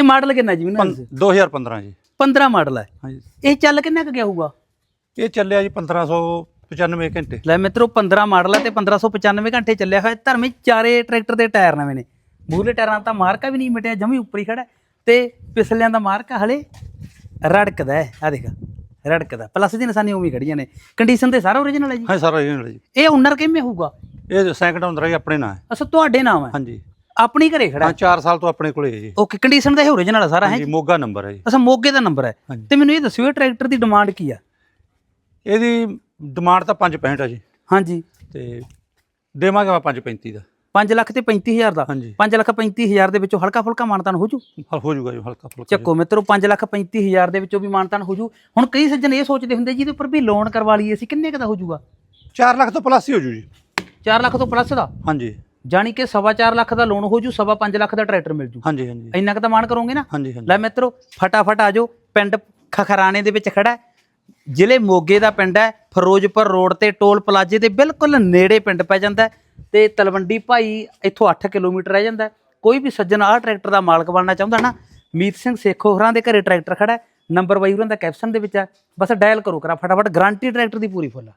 ਇਹ ਮਾਡਲ ਕਿੰਨਾ ਜੀ ਮੈਨੂੰ ਦੱਸੋ? 2015 ਜੀ। 15 ਮਾਡਲ ਹੈ। ਹਾਂਜੀ। ਇਹ ਚੱਲ ਕਿੰਨਾ ਕੁ ਗਿਆ ਹੋਊਗਾ? ਇਹ ਚੱਲਿਆ ਜੀ 1595 ਘੰਟੇ। ਲੈ ਮਿੱਤਰੋ 15 ਮਾਡਲ ਹੈ ਤੇ 1595 ਘੰਟੇ ਚੱਲਿਆ ਹੋਇਆ। ਧਰਮੇ ਚਾਰੇ ਟਰੈਕਟਰ ਦੇ ਟਾਇਰ ਨਵੇਂ ਨੇ। ਮੂਹਰੇ ਟਾਇਰਾਂ ਦਾ ਤਾਂ ਮਾਰਕਾ ਵੀ ਨਹੀਂ ਮਿਟਿਆ ਜਮੀ ਉੱਪਰ ਹੀ ਖੜਾ ਹੈ। ਤੇ ਪਿਛਲਿਆਂ ਦਾ ਮਾਰਕਾ ਹਲੇ ਰੜਕਦਾ ਹੈ। ਆ ਦੇਖ ਰੜਕਦਾ। ਪਲੱਸ ਦੀ ਨਿਸ਼ਾਨੀ ਉਵੇਂ ਹੀ ਖੜੀਆਂ ਨੇ। ਕੰਡੀਸ਼ਨ ਤੇ ਸਾਰਾ ਓਰੀਜਨਲ ਹੈ ਜੀ। ਹਾਂ ਸਾਰਾ ਇਹ ਜੀ। ਇਹ ਓਨਰ ਕਿਵੇਂ ਹੋਊਗਾ? ਇਹ ਸੈਕਿੰਡ ਹੁੰਦਾ ਜੀ ਆਪਣੇ ਨਾਂ ਹੈ। ਅਸਾ ਤੁਹਾਡੇ ਨਾਮ ਹੈ? ਹਾਂਜੀ। ਆਪਣੀ ਘਰੇ ਖੜਾ ਹਾਂ 4 ਸਾਲ ਤੋਂ ਆਪਣੇ ਕੋਲੇ ਹੈ ਜੀ। ਓਕੇ ਕੰਡੀਸ਼ਨ ਦਾ ਇਹ ਓਰੀਜਨਲ ਹੈ ਸਾਰਾ ਹੈ? ਹਾਂਜੀ ਮੋਗਾ ਨੰਬਰ ਹੈ ਜੀ। ਅਸਾ ਮੋਗੇ ਦਾ ਨੰਬਰ ਹੈ। ਹਾਂਜੀ। ਤੇ ਮੈਨੂੰ ਇਹ ਦੱਸਿਓ ਇਹ ਟਰੈਕਟਰ ਦੀ ਡਿਮਾਂਡ ਕੀ ਆ? ਇਹਦੀ ਡਿਮਾਂਡ ਤਾਂ 565 ਹੈ ਜੀ। ਹਾਂਜੀ। ਤੇ ਦੇਵਾਂਗੇ ਮੈਂ 535 ਦਾ। 5 ਲੱਖ ਤੇ 35000 ਦਾ? ਹਾਂਜੀ। 5 ਲੱਖ 35000 ਦੇ ਵਿੱਚੋਂ ਹਲਕਾ ਫੁਲਕਾ ਮਾਨਤਾਨ ਹੋ ਜੂ? ਹਲ ਹੋ ਜਾਊਗਾ ਜੀ ਹਲਕਾ ਫੁਲਕਾ ਚੱਕੋ ਮਿੱਤਰੋ 5 ਲੱਖ 35000 ਦੇ ਵਿੱਚੋਂ ਵੀ ਮਾਨਤਾਨ ਹੋ ਜੂ। ਹੁਣ ਕਈ ਸੱਜਣ ਇਹ ਸੋਚਦੇ ਹੁੰਦੇ ਜੀ ਇਹਦੇ ਉੱਪਰ ਵੀ ਲੋਨ ਕਰਵਾ ਲਈਏ ਅਸੀਂ ਕਿੰਨੇ ਕੁ ਦਾ ਹੋ ਜੂਗਾ? 4 ਲੱਖ ਤੋਂ ਪਲੱਸ ਹੀ ਹੋ ਜੂ ਜੀ। 4 ਲੱਖ ਤੋਂ ਪਲੱਸ ਦਾ? ਹਾਂਜੀ। ਜਾਣੀ ਕਿ ਸਵਾ ਚਾਰ ਲੱਖ ਦਾ ਲੋਨ ਹੋ ਜੂ ਸਵਾ 5 ਲੱਖ ਦਾ ਟਰੈਕਟਰ ਮਿਲ ਜੂ। ਹਾਂਜੀ ਹਾਂਜੀ। ਇੰਨਾ ਕੁ ਤਾਂ ਮਾਨ ਕਰੋਗੇ ਨਾ? ਹਾਂਜੀ ਹਾਂਜੀ। ਲੈ ਮਿੱਤਰੋ ਫਟਾਫਟ ਆ ਜਾਓ ਪਿੰਡ ਖਖਰਾਣੇ ਦੇ ਵਿੱਚ ਖੜਾ। ਜ਼ਿਲ੍ਹੇ ਮੋਗੇ ਦਾ ਪਿੰਡ ਹੈ ਫਿਰੋਜ਼ਪੁਰ ਰੋਡ ਤੇ ਟੋਲ ਪਲਾਜ਼ੇ ਦੇ ਬਿਲਕੁਲ ਨੇੜੇ ਪਿੰਡ ਪੈ ਜਾਂਦਾ ਤੇ ਤਲਵੰਡੀ ਭਾਈ ਇੱਥੋਂ 8 ਕਿਲੋਮੀਟਰ ਰਹਿ ਜਾਂਦਾ। ਕੋਈ ਵੀ ਸੱਜਣ ਆਹ ਟਰੈਕਟਰ ਦਾ ਮਾਲਕ ਬਣਨਾ ਚਾਹੁੰਦਾ ਨਾ ਮੀਤ ਸਿੰਘ ਸੇਖੋ ਹੋਰਾਂ ਦੇ ਘਰੇ ਟਰੈਕਟਰ ਖੜਾ ਨੰਬਰ ਬਾਈ ਹੋਰਾਂ ਦਾ ਕੈਪਸ਼ਨ ਦੇ ਵਿੱਚ ਹੈ। ਬਸ ਡਾਇਲ ਕਰੋ ਕਰਾ ਫਟਾਫਟ ਗਾਰੰਟੀ ਟਰੈਕਟਰ ਦੀ ਪੂਰੀ ਫੁੱਲ ਆ।